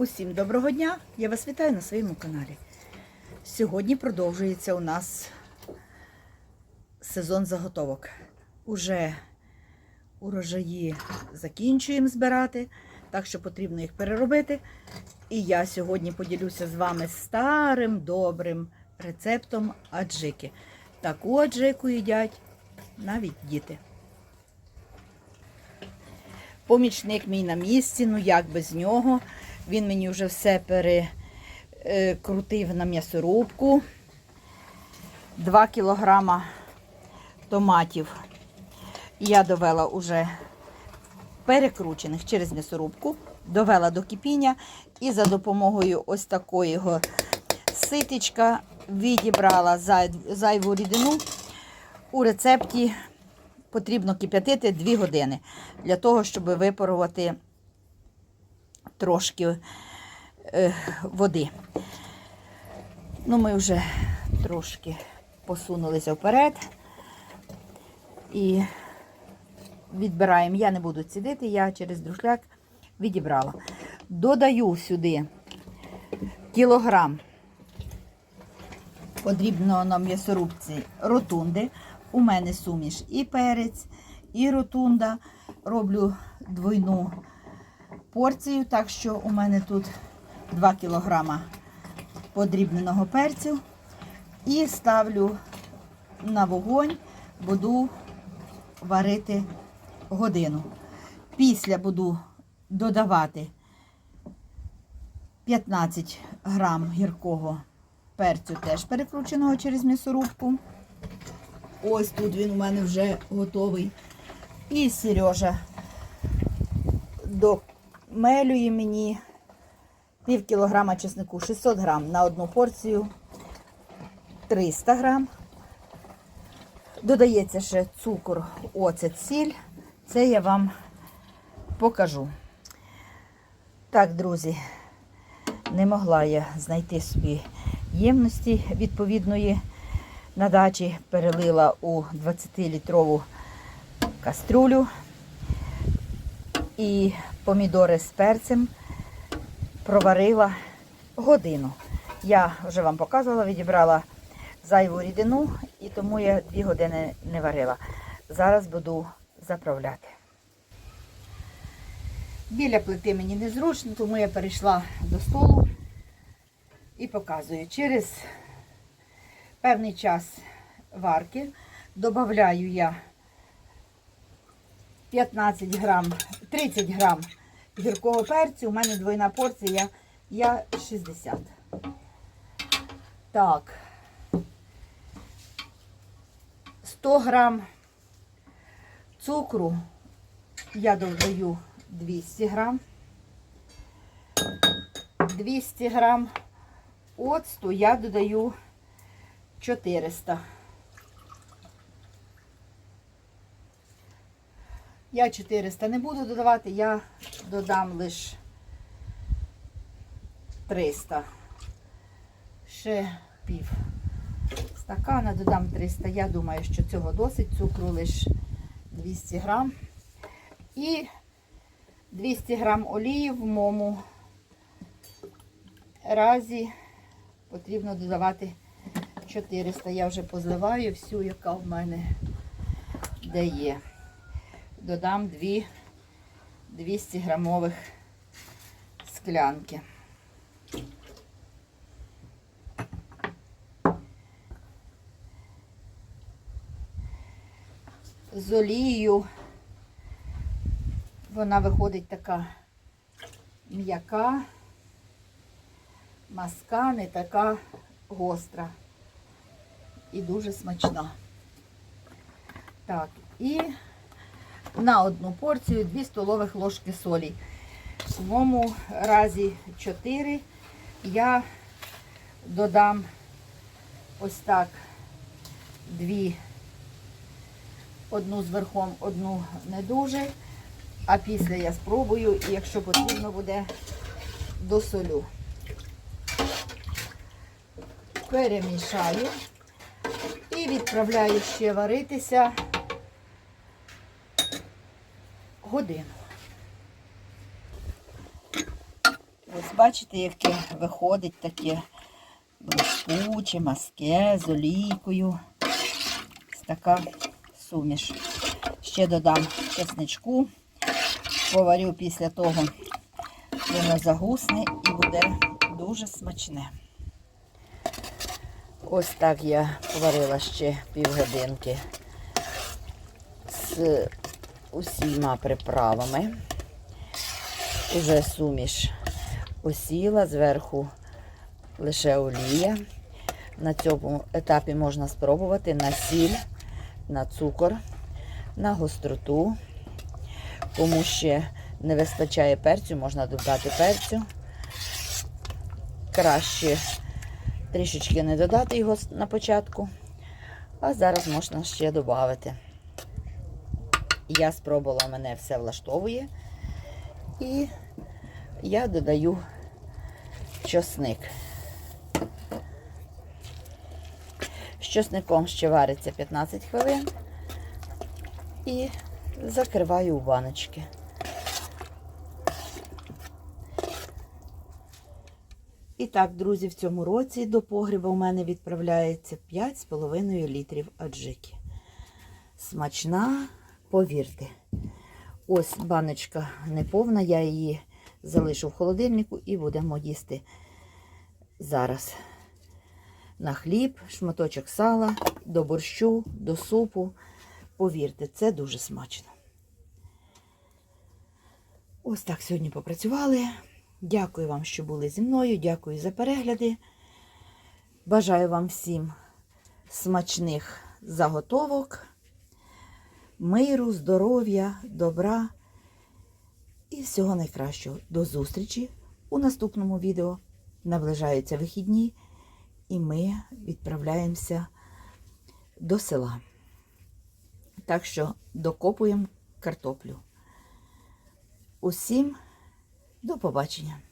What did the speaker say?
Усім доброго дня! Я вас вітаю на своєму каналі. Сьогодні продовжується у нас сезон заготовок. Уже урожаї закінчуємо збирати, так що потрібно їх переробити. І я сьогодні поділюся з вами старим добрим рецептом аджики. Таку аджику їдять навіть діти. Помічник мій на місці, ну як без нього. Він мені вже все перекрутив на м'ясорубку. 2 кілограма томатів я довела уже перекручених через м'ясорубку, довела до кипіння і за допомогою ось такої ситечка відібрала зайву рідину. У рецепті потрібно кип'ятити 2 години для того, щоб випарувати трошки е, води. Ну, ми вже трошки посунулися вперед і відбираємо. Я не буду цідити, я через друшляк відібрала. Додаю сюди кілограм потрібно на м'ясорубці ротунди. У мене суміш і перець, і ротунда. Роблю двойну порцію, так що у мене тут 2 кг подрібненого перцю. І ставлю на вогонь, буду варити годину. Після буду додавати 15 грам гіркого перцю, теж перекрученого через м'ясорубку. Ось тут він у мене вже готовий. І Сережа домелює мені пів кілограма чеснику, 600 грам на одну порцію 300 грам. Додається ще цукор, оцет, сіль. Це я вам покажу. Так, друзі, не могла я знайти собі ємності відповідної на дачі. Перелила у 20-літрову каструлю і помідори з перцем проварила годину. Я вже вам показувала, відібрала зайву рідину і тому я 2 години не варила. Зараз буду заправляти. Біля плити мені незручно, тому я перейшла до столу і показую. Через певний час варки додаю я 15 грам, 30 грам гіркого перцю. У мене двойна порція, я 60. Так. 100 грам цукру я додаю 200 грам. 200 грам оцту я додаю 400. Я 400 не буду додавати, я додам лише 300. Ще пів стакана, додам 300. Я думаю, що цього досить. Цукру лише 200 грам. І 200 грам олії в моєму разі потрібно додавати 400. Я вже позливаю всю, яка в мене де є. Додам 2 200 грамових склянки. З олією вона виходить така м'яка, маска не така гостра і дуже смачна. Так, і на одну порцію 2 столових ложки солі. В моєму разі 4 я додам ось так дві, одну з верхом, одну не дуже. А після я спробую і якщо потрібно буде, досолю. Перемішаю і відправляю ще варитися годину. Ось бачите, яке виходить таке блискуче, маске з олійкою. Ось така суміш. Ще додам чесничку, поварю після того, воно загусне і буде дуже смачне. Ось так я поварила ще півгодинки з усіма приправами. Уже суміш осіла, зверху лише олія. На цьому етапі можна спробувати на сіль, на цукор, на гостроту. Кому ще не вистачає перцю, можна додати перцю. Краще трішечки не додати його на початку, а зараз можна ще додати. Я спробувала, мене все влаштовує. І я додаю чосник. З чосником ще вариться 15 хвилин і закриваю у баночки. І так, друзі, в цьому році до погреба у мене відправляється 5,5 літрів аджики. Смачна, повірте. Ось баночка неповна, я її залишу в холодильнику і будемо їсти зараз. На хліб, шматочок сала, до борщу, до супу. Повірте, це дуже смачно. Ось так сьогодні попрацювали. Дякую вам, що були зі мною. Дякую за перегляди. Бажаю вам всім смачних заготовок, миру, здоров'я, добра і всього найкращого. До зустрічі у наступному відео. Наближаються вихідні, і ми відправляємося до села. Так що докопуємо картоплю. Усім до побачення!